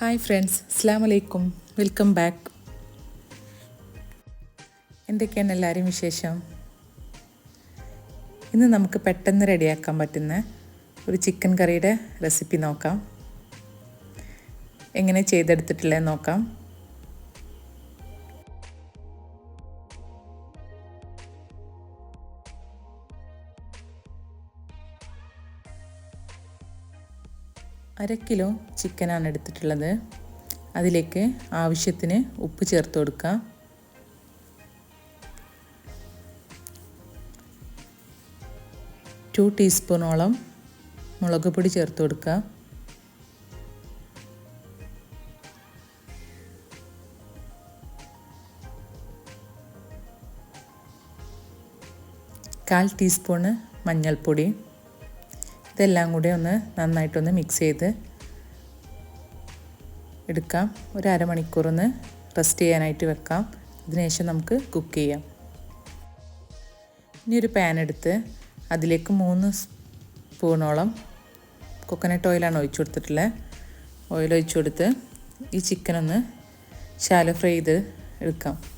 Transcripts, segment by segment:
Hi friends അസ്സാം വലൈക്കും welcome back എന്തൊക്കെയാണ് എല്ലാവരും വിശേഷം? ഇന്ന് നമുക്ക് പെട്ടെന്ന് റെഡിയാക്കാൻ പറ്റുന്ന ഒരു ചിക്കൻ കറിയുടെ റെസിപ്പി നോക്കാം. എങ്ങനെ ചെയ്തെടുത്തിട്ടില്ലേ നോക്കാം. അര കിലോ ചിക്കനാണ് എടുത്തിട്ടുള്ളത്. അതിലേക്ക് ആവശ്യത്തിന് ഉപ്പ് ചേർത്ത് കൊടുക്കുക ടു ടീസ്പൂണോളം മുളക് പൊടി ചേർത്ത് കൊടുക്കുക. കാൽ ടീസ്പൂണ് മഞ്ഞൾപ്പൊടി. ഇതെല്ലാം കൂടി ഒന്ന് നന്നായിട്ടൊന്ന് മിക്സ് ചെയ്ത് എടുക്കാം. ഒരു അരമണിക്കൂറൊന്ന് റെസ്റ്റ് ചെയ്യാനായിട്ട് വെക്കാം. അതിനുശേഷം നമുക്ക് കുക്ക് ചെയ്യാം. ഇനി ഒരു പാൻ എടുത്ത് അതിലേക്ക് മൂന്ന് സ്പൂണോളം കൊക്കനട്ട് ഓയിലാണ് ഒഴിച്ചു കൊടുത്തിട്ടുള്ളത് ഓയിൽ ഒഴിച്ചു കൊടുത്ത് ഈ ചിക്കനൊന്ന് ശാല ഫ്രൈ ചെയ്ത് എടുക്കാം.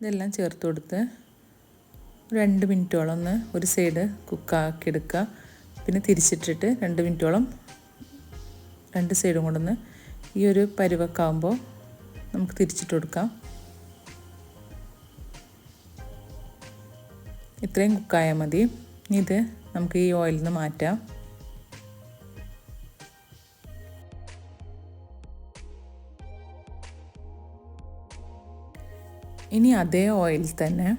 ഇതെല്ലാം ചേർത്ത് കൊടുത്ത് രണ്ട് മിനിറ്റോളം ഒന്ന് ഒരു സൈഡ് കുക്കാക്കി എടുക്കുക. പിന്നെ തിരിച്ചിട്ടിട്ട് രണ്ട് മിനിറ്റോളം രണ്ട് സൈഡും കൊണ്ടൊന്ന് ഈ ഒരു പരുവക്കാവുമ്പോൾ നമുക്ക് തിരിച്ചിട്ട് കൊടുക്കാം. ഇത്രയും കുക്കായാൽ മതി. ഇത് നമുക്ക് ഈ ഓയിലിൽ നിന്ന് മാറ്റാം. ഇനി അതേ ഓയിൽ തന്നെ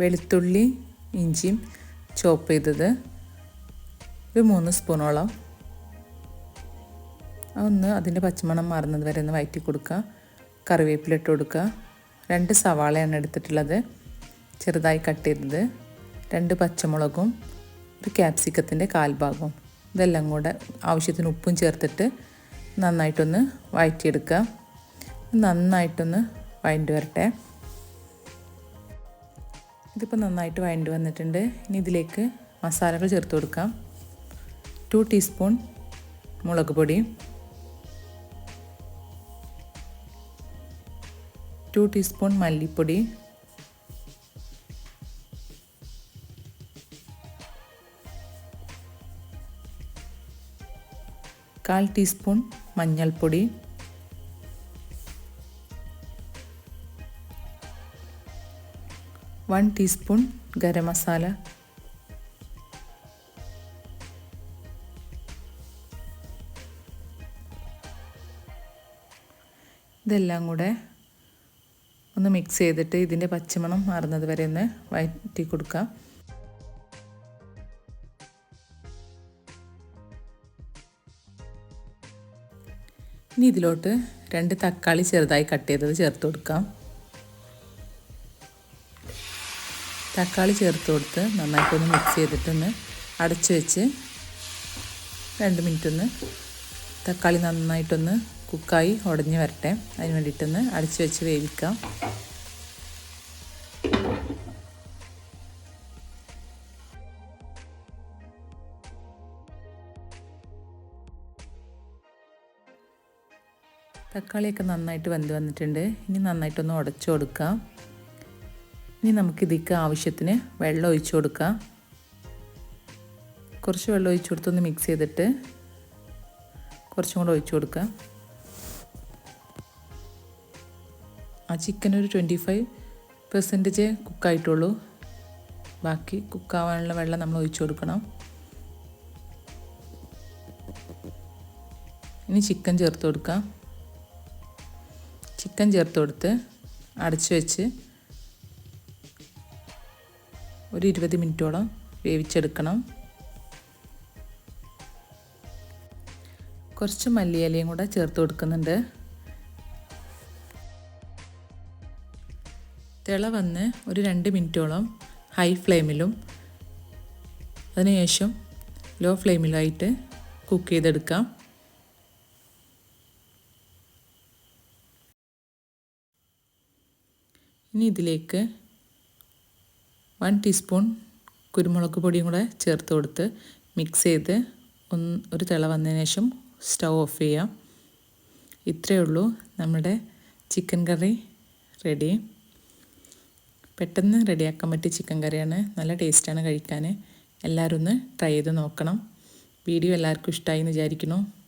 വെളുത്തുള്ളി ഇഞ്ചിയും ചോപ്പ് ചെയ്തത് ഒരു മൂന്ന് സ്പൂണോളം. ഒന്ന് അതിന്റെ പച്ചമണം മാറുന്നത് വരെ ഒന്ന് വയറ്റി കൊടുക്കുക. കറിവേപ്പില ഇട്ട് കൊടുക്കുക. രണ്ട് സവാളയാണ് എടുത്തിട്ടുള്ളത്. ചെറുതായി കട്ട് ചെയ്തത്. രണ്ട് പച്ചമുളകും ഒരു ക്യാപ്സിക്കത്തിന്റെ കാൽഭാഗവും. ഇതെല്ലാം കൂടെ ആവശ്യത്തിന് ഉപ്പും ചേർത്തിട്ട് നന്നായിട്ടൊന്ന് വഴറ്റിയെടുക്കുക നന്നായിട്ടൊന്ന് വഴണ്ടി വരട്ടെ. ഇതിപ്പോൾ നന്നായിട്ട് വഴണ്ടി വന്നിട്ടുണ്ട്. ഇനി ഇതിലേക്ക് മസാലകൾ ചേർത്ത് കൊടുക്കാം. ടു ടീസ്പൂൺ മുളക് പൊടി. ടു ടീസ്പൂൺ മല്ലിപ്പൊടി. കാൽ ടീസ്പൂൺ മഞ്ഞൾപ്പൊടി. One teaspoon garam masala. ഇതെല്ലാം കൂടെ ഒന്ന് മിക്സ് ചെയ്തിട്ട് ഇതിന്റെ പച്ചമണം മാറുന്നത് വരെ ഒന്ന് വഴറ്റി കൊടുക്കാം. ഇനി ഇതിലോട്ട് രണ്ട് തക്കാളി ചെറുതായി കട്ട് ചെയ്തത് ചേർത്ത് കൊടുക്കാം. തക്കാളി ചേർത്ത് കൊടുത്ത് നന്നായിട്ടൊന്ന് മിക്സ് ചെയ്തിട്ടൊന്ന് അടച്ചു വെച്ച് രണ്ട് മിനിറ്റ് ഒന്ന് തക്കാളി നന്നായിട്ടൊന്ന് കുക്കായി ഉടഞ്ഞ് വരട്ടെ. അതിന് വേണ്ടിയിട്ടൊന്ന് അടച്ചു വെച്ച് വേവിക്കാം. തക്കാളിയൊക്കെ നന്നായിട്ട് വെന്ത് വന്നിട്ടുണ്ട്. ഇനി നന്നായിട്ടൊന്ന് ഉടച്ചു കൊടുക്കാം. ഇനി നമുക്കിതിക്ക് ആവശ്യത്തിന് വെള്ളം ഒഴിച്ചു കൊടുക്കാം. കുറച്ച് വെള്ളം ഒഴിച്ചു കൊടുത്തൊന്ന് മിക്സ് ചെയ്തിട്ട് കുറച്ചും കൂടെ ഒഴിച്ചു കൊടുക്കാം. ആ ചിക്കൻ ഒരു ട്വന്റി ഫൈവ് പെർസെന്റേജ് കുക്കായിട്ടുള്ളൂ ബാക്കി കുക്കാവാനുള്ള വെള്ളം നമ്മൾ ഒഴിച്ചു കൊടുക്കണം. ഇനി ചിക്കൻ ചേർത്ത് കൊടുക്കാം. ചിക്കൻ ചേർത്ത് കൊടുത്ത് അടച്ചു വെച്ച് ഒരു ഇരുപത് മിനിറ്റോളം വേവിച്ചെടുക്കണം. കുറച്ച് മല്ലിയിലയും കൂടെ ചേർത്ത് കൊടുക്കുന്നുണ്ട്. തിള വന്ന് ഒരു രണ്ട് മിനിറ്റോളം ഹൈ ഫ്ലെയിമിലും അതിനുശേഷം ലോ ഫ്ലെയിമിലായിട്ട് കുക്ക് ചെയ്തെടുക്കാം. ഇനി ഇതിലേക്ക് ടീസ്പൂൺ കുരുമുളക് പൊടിയും കൂടെ ചേർത്ത് കൊടുത്ത് മിക്സ് ചെയ്ത് ഒന്ന് ഒരു തിള വന്നതിന് ശേഷം സ്റ്റൗ ഓഫ് ചെയ്യാം. ഇത്രയേ ഉള്ളൂ നമ്മുടെ ചിക്കൻ കറി റെഡി പെട്ടെന്ന് റെഡിയാക്കാൻ പറ്റിയ ചിക്കൻ കറിയാണ്. നല്ല ടേസ്റ്റാണ് കഴിക്കാൻ. എല്ലാവരും ഒന്ന് ട്രൈ ചെയ്ത് നോക്കണം. വീഡിയോ എല്ലാവർക്കും ഇഷ്ടമായി എന്ന് വിചാരിക്കുന്നു.